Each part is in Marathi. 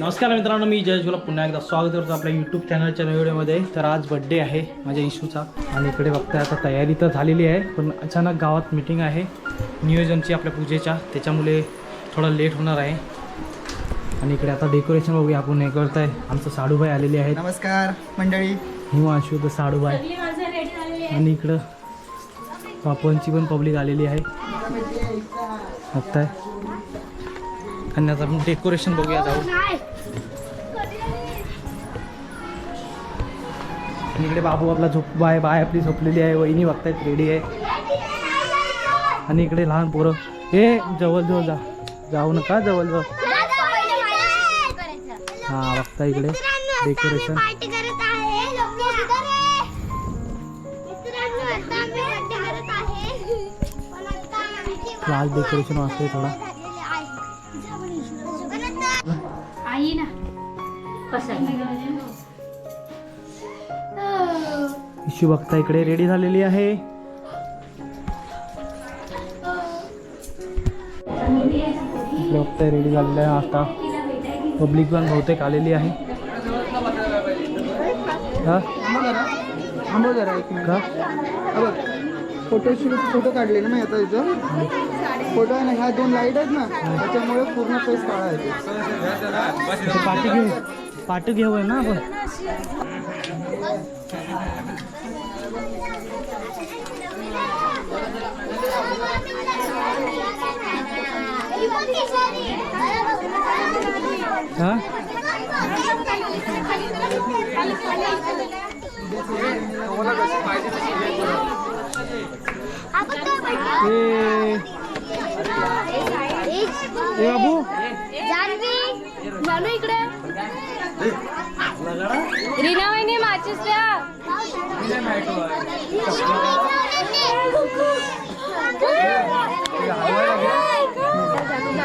नमस्कार मित्रांनो मी जयेश गुलाब पुन्हा एकदा स्वागत करतो आपल्या यूट्यूब चॅनलच्या व्हिडिओमध्ये. तर आज बड्डे आहे माझ्या इशूचा. आणि इकडे बघताय आता तयारी तर झालेली आहे पण अचानक गावात मिटिंग आहे. नियोजनची आपल्या पूजेच्या त्याच्यामुळे थोडा लेट होणार आहे. आणि इकडे आता डेकोरेशन बघूया आपण हे करताय. आमचं साडूबाई आलेले आहेत. नमस्कार मंडळी. हिमांशू तर साडूबाई. आणि इकडं पापनची पण पब्लिक आलेली आहे. बघताय. आणि आता आपण डेकोरेशन बघूया जाऊ इकडे बाबू आपला झोप बाय बाय आपली झोपलेली आहे वहिनी बघतायत रेडी आहे. आणि इकडे लहान पोरं. हे जवळजवळ जा. जाऊ नका जवळजवळ हा बघता इकडे. डेकोरेशन पार्टी आहे क्लास डेकोरेशन वाचतोय थोडा. आई ना कसं बघता इकडे रेडी झालेली आहे. रेडी झालेला आहे आता. पब्लिक पण बहुतेक आलेली आहे. बघ फोटो शूट फोटो काढले ना मी आता इथं. फोटो आहे ना ह्या दोन लाइट आहेत ना त्याच्यामुळे पूर्ण फेस काळा येते पार्टी घेऊ. पार्टी घेऊया ना आपण ही बघ ती साडी. हा? ए बघू? ए बाबू जानवी जानू इकडे. रीना वहिनी माचीस द्या घरवाला आहे, घर. घर आहे आपलं घर.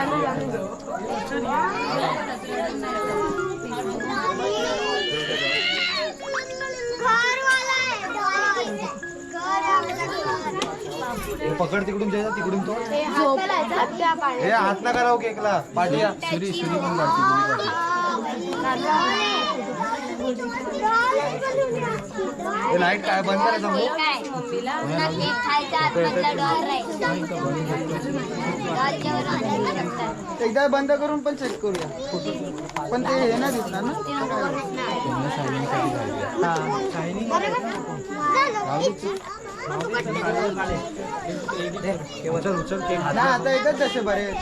पकड तिकडून जायचा तिकडून तो. हे हात नका राहू केकला पाठी या सुरी सुरी पण हे लाइट काय बंद करायचं? एकदा बंद करून पण चेक करूया. फोटो पण ते हे नाही दिसणार ना? हा. ना आता येतात तसे बरे आहेत.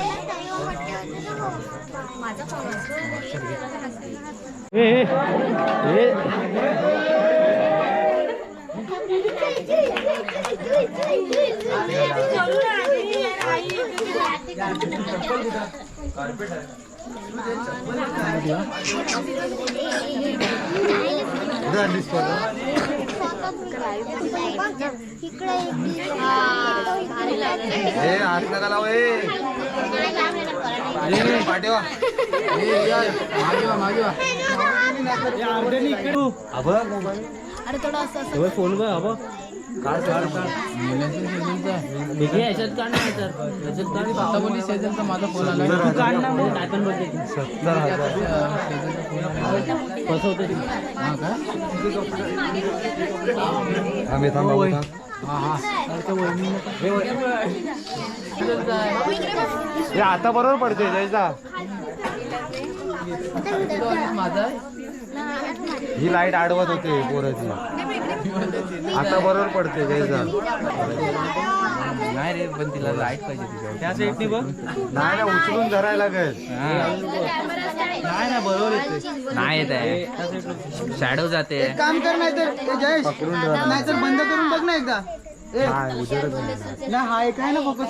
ए ए, ए कुठे आणलीस तू आता? इकडे हे हात नका लावू हे हे, पाठी वा या. मागे वा मागे वा हा बघ मोबाईल तेव्हा फोन बघ हवं काढ काढ काढ तू काढ ना मग काय पण बोलते. ती. सत्तर हजार. कसं होतं ते? थांबे थांब बाबू, थांब. हे आता बरोबर पडते जयचा. ही लाइट आडवत होते पोराची आता बरोबर पडते नाही रे पण तिला लाइट पाहिजे तिच्या त्या साईडनी बघ नाही ना उचलून धरायला लागेल. नाही ना बरोबर येते नाही येत आहे. शॅडो जाते. एक काम कर नाही तर जयेश पकडून धरा. नाही तर बंद करून बघ ना एकदा. नाही हा एक आहे ना फोकस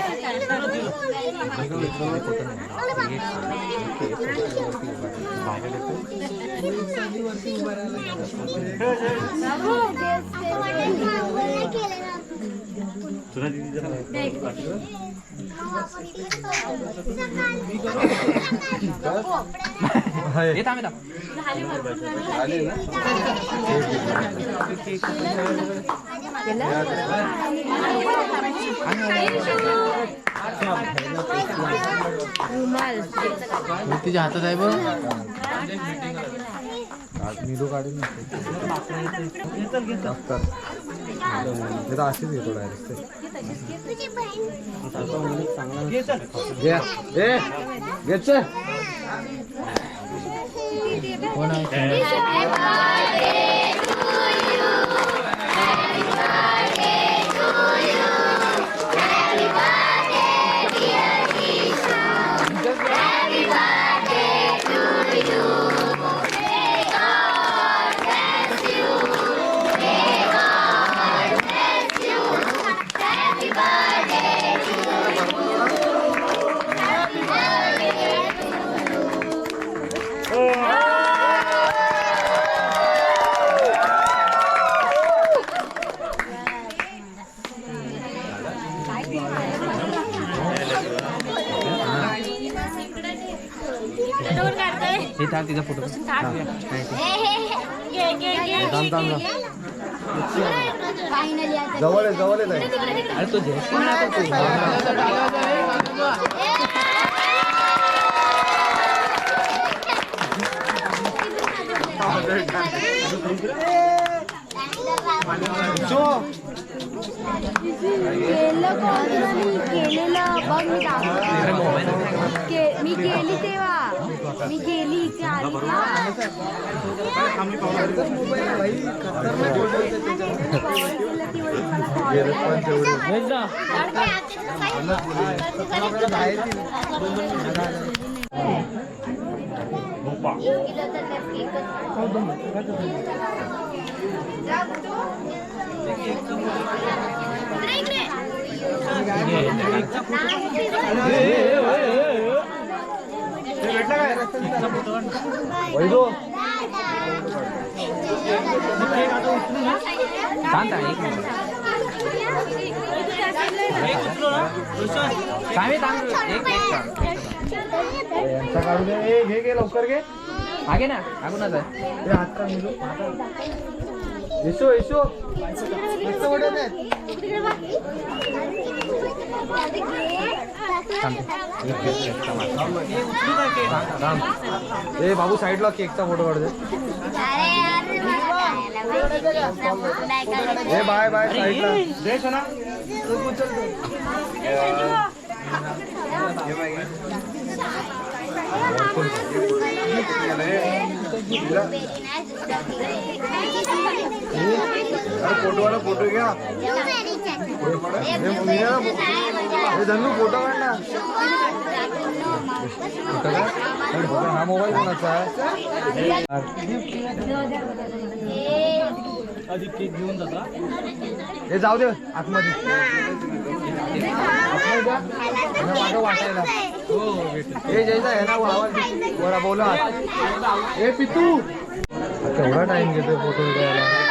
येत आम्ही तिच्या हातात आहे बघ. निरो काढून अशीच घेतो डायरेक्ट कोण आहे थांब तिचा फोटो. जवळ आहे जवळ आहे. अरे तो जयसिंग केलं मी केलेलं बघ मी के- मी गेली तेव्हा मी गेली इथे आली गेलं पण तेवढं. वेज जा वैदो शांत आहे काय काढून घे घे लवकर घे आगे ना मागूनच आहे ए, हात काढ निरो. येशो येशो मस्त उडत आहेत राम ए बाबू साईडला केकचा फोटो काढू दे. ए बाय बाय साईडला अरे फोटोवाला फोटो घ्या. हे धनू फोटो काढ ना. फोटो हा मोबाईल कोणाचा आहे? केक घेऊन जाता हे जाऊ दे आतमध्ये. मागं वाटायला हे जयचा आहे ना आवाज बोला. हे ए पितू. केवढा टाइम घेतोय फोटो घ्यायला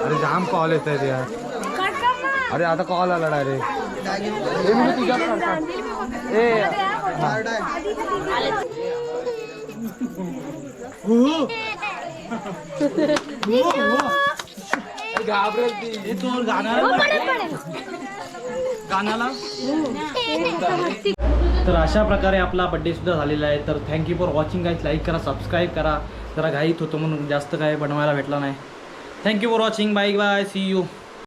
अरे जाम कॉल येत आहेत यार. अरे आता कॉल आला डायरेक्ट ए घाबरेल ती हे तो गाण्याला गाण्याला? तर अशा प्रकारे आपला बड्डे सुद्धा झालेला आहे. तर thank you for watching guys like करा सबस्क्राईब करा. जरा घाईत होतो म्हणून जास्त काय बनवायला भेटला नाही. Thank you for watching bye bye see you